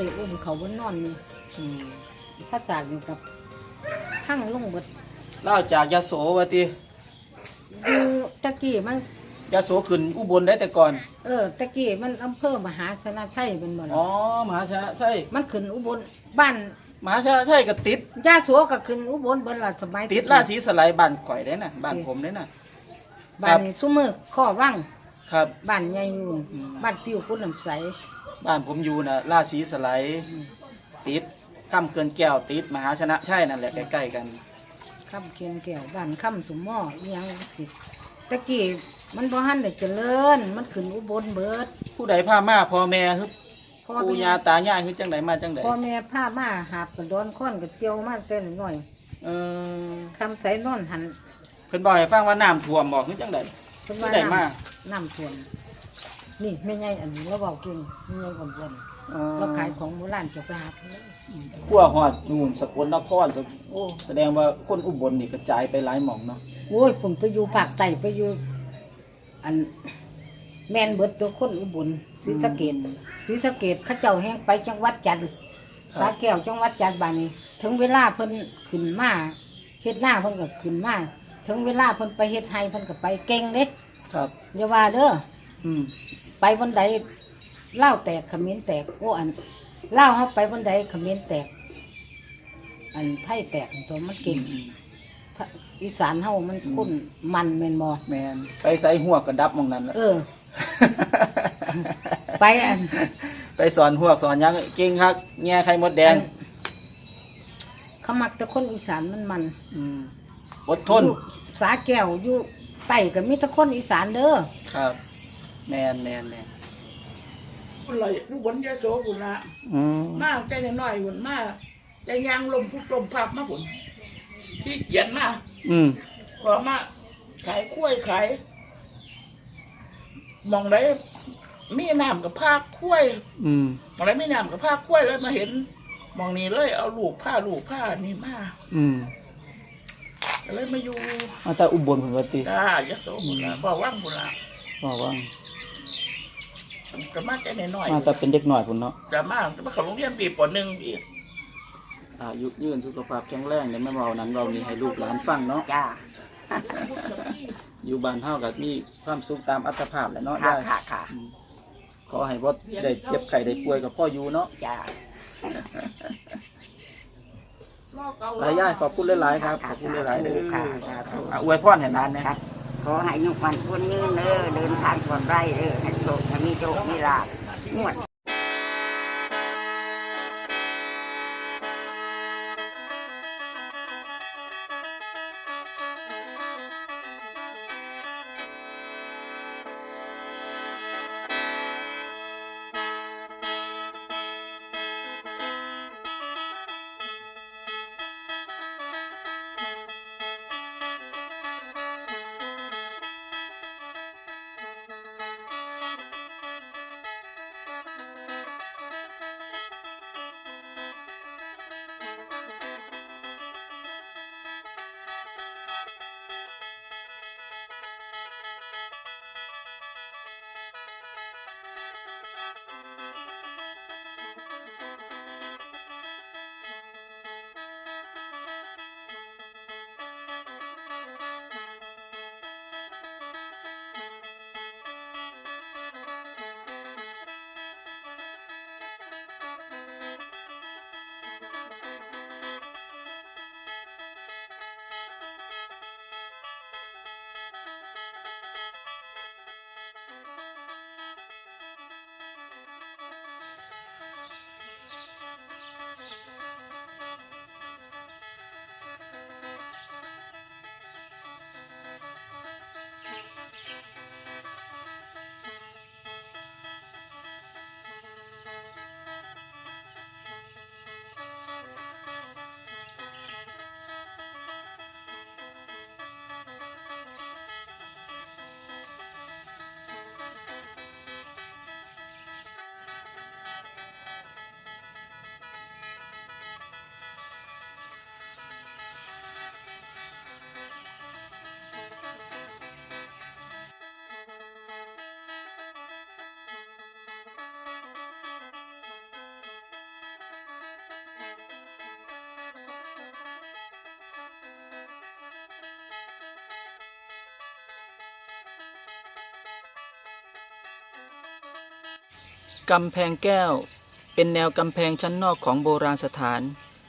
ที่เคยได้อุ้มเขาบนนอนนี่อืมพระจากอยู่กับพังลงเบิดเล่าจากยาโสว่าติอยู่ตะกี้มัน ยาโสขึ้นอุบลได้แต่ก่อน เออตะกี้มันอำเภอมหาชนะชัยเป็นบ่ล่ะอ๋อมหาชนะใช่มันขึ้นอุบลบ้านมหาชนะใช่ก็ติด ย่าสัวก็ขึ้นอุบลเบิดล่ะสมัยติดราศีสไลด์บ้านข่อยได้น่ะบ้านผมได้น่ะ บ้านนี้ซุมือข้อว่างครับ บ้านใหญ่อยู่อืมบ้านติ้วกุนน้ำใส บ้านผมอยู่น่ะราศีสไลด์ติดข้ามเกินแก้วติดมหาชนะใช่นั่นแหละใกล้ๆกัน ค่ำเคียนแก้วบ้านค่ำสมหม้ออิหยังสิตะกี้มันบ่ทันได้เจริญ มันขึ้นอุบลเบิดผู้ใดพามาพ่อแม่คือพ่อปู่แม่ย่าตายายคือจังไดมาจังไดพ่อแม่พามาหาบกระดอนค้อนกระเจียวมาเส้นหน่อยเออคำใส่นอนหันเพิ่นบอกให้ฟังว่าน้ำท่วมบอกคือจังไดเพิ่นผู้ว่าใดน้มาำน้ำท่วม นี่ไม่ใหญ่อันนี้เราเบาเก่งไม่ใหญ่กว่าบนเออเราขายของโบราณจะไปหาเพิ่นเลยขั้วฮอดนู่นสกลนครสกโอ้แสดงว่าคนอุบลนี่กระจายไปหลายหม่องเนาะโอ้ยผมไปอยู่ภาคใต้ไปอยู่ อันแม่นเบิดตัวคนอุบลศรีสะเกดศรีสะเกดเขาเจ้าแห้งไปจังหวัดจันทร์สาแก้วจังหวัดจันทร์บานนี้ถึงเวลาเพิ่นขึ้นมาเฮ็ดหน้าเพิ่นก็ขึ้นมาถึงเวลาเพิ่นไปเฮ็ดไห้เพิ่นก็ไปเก่งเด้ครับอย่าว่าเด้ออืม ไปบนใดเล่าวแตกเขมิ้นแตกโอ้อันเล่าวเฮาไปบนใดเขมิ้นแตก อันไทยแตกตัวมันเก่งอืมถ้าอีสานเฮามันคุ้นมันแม่นบ่แมนไปใส่หัวกก็ดับหมองนั้นละเออ ไปอันไปสอนหัวกสอนหยังเก่งคักแง่ไข่มดแดงเขามักแต่คนอีสานมันมันอืมอดทนอยู่สาแก้วอยู่ใต้ก็มีแต่คนอีสานเด้อครับ แมนแมนแมนพุ่นเลยลูกบนยาโสพุ่นละอืมมาใจน้อยพุ่นมาใจยางลมพุกลมพับมาพุ่นที่เกียนมาอืมพอมาขายกล้วยขายมองได้มีน้ำกับภาคกล้วยอืมมองได้มีน้ำกับภาคกล้วยเลยมาเห็นมองนี้เลย เอาลูกผ้าลูกผ้านี่มาอืมก็เลยมาอยู่มาแต่อุบลผลวัติ จ้ายาโสพุ่นละบอกว่างพุ่นละบอกว่า ก็มาใจน้อยมาแต่เป็นเด็กหน่อยพุ่นเนาะๆจะมาจะมาเข้าโรงเรียนปีปหนึ่งอีกอายุยืนสุขภาพแข็งแรงเดี๋ยวแม่เบานั้นเรานี่ให้ลูกหลานฟังเนาะจ้าอยู่บ้านเฮากับมีความสุขตามอัตภาพแหละเนาะค่ะยายค่ะค่ะอืมขอให้บ่ได้เจ็บไข้ได้ป่วยกับพ่ออยู่เนาะจ้าหลายย่ายขอบคุณหลายๆครับขอบคุณหลายๆเด้อค่ะค่ะอะอวยพรให้หลานนะ ครับ ขอให้ยุคมันพ้นยืนเด้อเดินทางปลอดภัยเด้อให้โชคให้มีโชคมีลาบงวด กำแพงแก้ว เป็นแนวกำแพงชั้นนอกของโบราณสถาน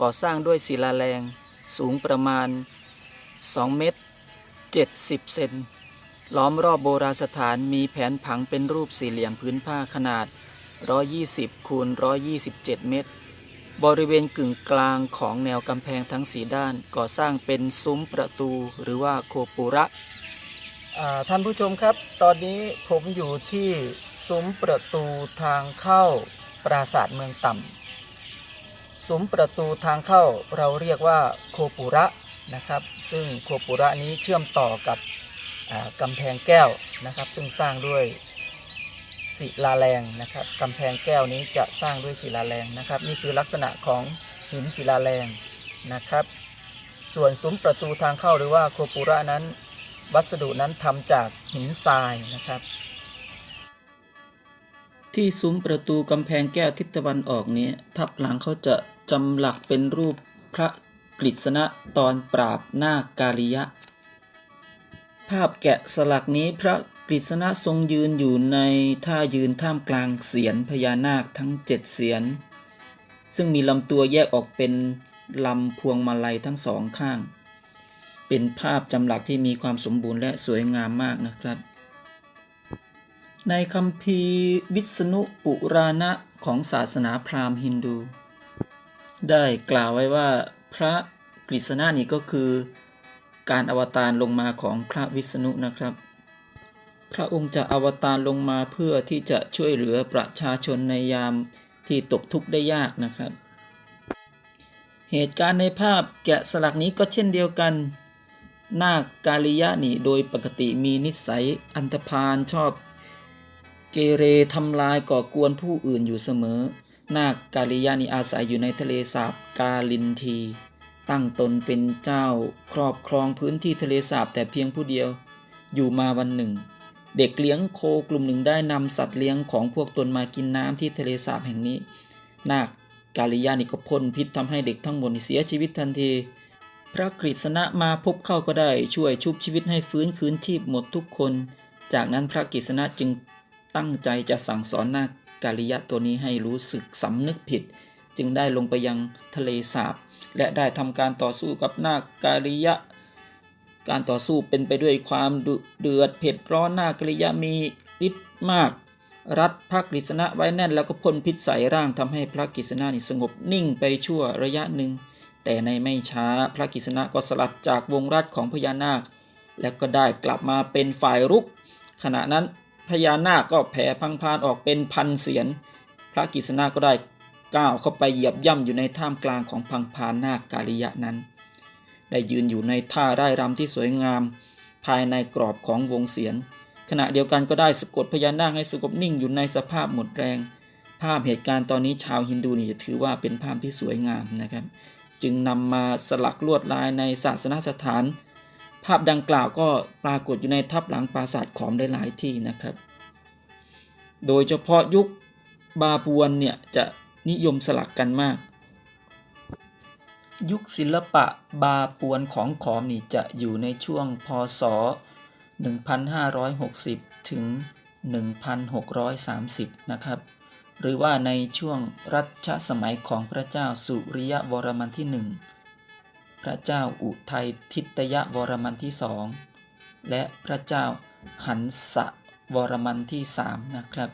ก่อสร้างด้วยศิลาแรง สูงประมาณ 2 เมตร 70 เซนล้อมรอบโบราณสถานมีแผนผังเป็นรูปสี่เหลี่ยมพื้นผ้าขนาด 120 คูณ 127 เมตร บริเวณกึ่งกลางของแนวกำแพงทั้งสีด้าน ก่อสร้างเป็นซุ้มประตูหรือว่าโคปุระท่านผู้ชมครับ ตอนนี้ผมอยู่ที่ ซุ้มประตูทางเข้าปราสาทเมืองต่ำซุ้มประตูทางเข้าเราเรียกว่าโคปุระนะครับ ซึ่งโคปุระนี้เชื่อมต่อกับกำแพงแก้วนะครับ ซึ่งสร้างด้วยศิลาแรงนะครับกำแพงแก้วนี้จะสร้างด้วยศิลาแรงนะครับ นี่คือลักษณะของหินศิลาแรงนะครับ ส่วนซุ้มประตูทางเข้าหรือว่าโคปุระนั้น วัสดุนั้นทำจากหินทรายนะครับ ที่ซุ้มประตูกำแพงแก้วทิศตะวันออกนี้ ทับหลังเขาจะจำหลักเป็นรูปพระกฤษณะตอนปราบนาคกาลิยะ ภาพแกะสลักนี้พระกฤษณะทรงยืนอยู่ในท่ายืนท่ามกลางเสียนพญานาคทั้งเจ็ดเสียน ซึ่งมีลำตัวแยกออกเป็นลำพวงมาลัยทั้งสองข้าง เป็นภาพจำหลักที่มีความสมบูรณ์และสวยงามมากนะครับ ในคัมภีวิษณุปุราณะของศาสนาพราหมณ์ฮินดู ได้กล่าวไว้ว่าพระกฤษณะนี่ก็คือ การอวตารลงมาของพระวิษณุนะครับ พระองค์จะอวตารลงมาเพื่อที่จะช่วยเหลือประชาชนในยามที่ตกทุกข์ได้ยากนะครับ เหตุการณ์ในภาพแกะสลักนี้ก็เช่นเดียวกัน นาคกาลิยะนี่โดยปกติมีนิสัยอันธพาลชอบ เกเรทำลายก่อกวนผู้อื่นอยู่เสมอ นาคกาลิยะนี่อาศัยอยู่ในทะเลสาบกาลินที ตั้งตนเป็นเจ้าครอบครองพื้นที่ทะเลสาบแต่เพียงผู้เดียว อยู่มาวันหนึ่ง เด็กเลี้ยงโคกลุ่มหนึ่งได้นำสัตว์เลี้ยงของพวกตนมากินน้ำที่ทะเลสาบแห่งนี้ นาคกาลิยะนี่ก็พ่นพิษทำให้เด็กทั้งหมดเสียชีวิตทันทีพระกฤษณะมาพบเข้าก็ได้ช่วยชุบชีวิตให้ฟื้นคืนชีพหมดทุกคน จากนั้นพระกฤษณะจึง ตั้งใจจะสั่งสอนนาคกาลิยะตัวนี้ให้รู้สึกสำนึกผิด จึงได้ลงไปยังทะเลสาบ และได้ทำการต่อสู้กับนาคกาลิยะ การต่อสู้เป็นไปด้วยความดุเดือดเผ็ดร้อนนาคกาลิยะมีฤทธิ์มาก รัดพระกฤษณะไว้แน่นแล้วก็พ่นพิษใส่ร่างทำให้พระกฤษณะนี่สงบนิ่งไปชั่วระยะหนึ่ง แต่ในไม่ช้าพระกฤษณะก็สลัดจากวงรัดของพญานาค และก็ได้กลับมาเป็นฝ่ายรุก ขณะนั้น พญานาคก็แผ่พังพานออกเป็นพันเสียน พระกฤษณะก็ได้ก้าวเข้าไปเหยียบย่ำอยู่ในท่ามกลางของพังพานนาคกาลิยะนั้น ได้ยืนอยู่ในท่าร่รำที่สวยงาม ภายในกรอบของวงเสียน ขณะเดียวกันก็ได้สะกดพญานาคให้สงบนิ่งอยู่ในสภาพหมดแรง ภาพเหตุการณ์ตอนนี้ชาวฮินดูนี่จะถือว่าเป็นภาพที่สวยงามนะครับ จึงนำมาสลักลวดลายในศาสนสถาน ภาพดังกล่าวก็ปรากฏอยู่ในทับหลังปราสาทขอมได้หลายที่นะครับ โดยเฉพาะยุคบาปวนเนี่ยจะนิยมสลักกันมาก ยุคศิลปะบาปวนของขอมนี่จะอยู่ในช่วงพศ 1560 ถึง 1630 นะครับ หรือว่าในช่วงรัชสมัยของพระเจ้าสุริยะวรมันที่หนึ่ง พระเจ้าอุทัยทิตยวรมันที่สองและพระเจ้าหันสะวรมันที่สามนะครับ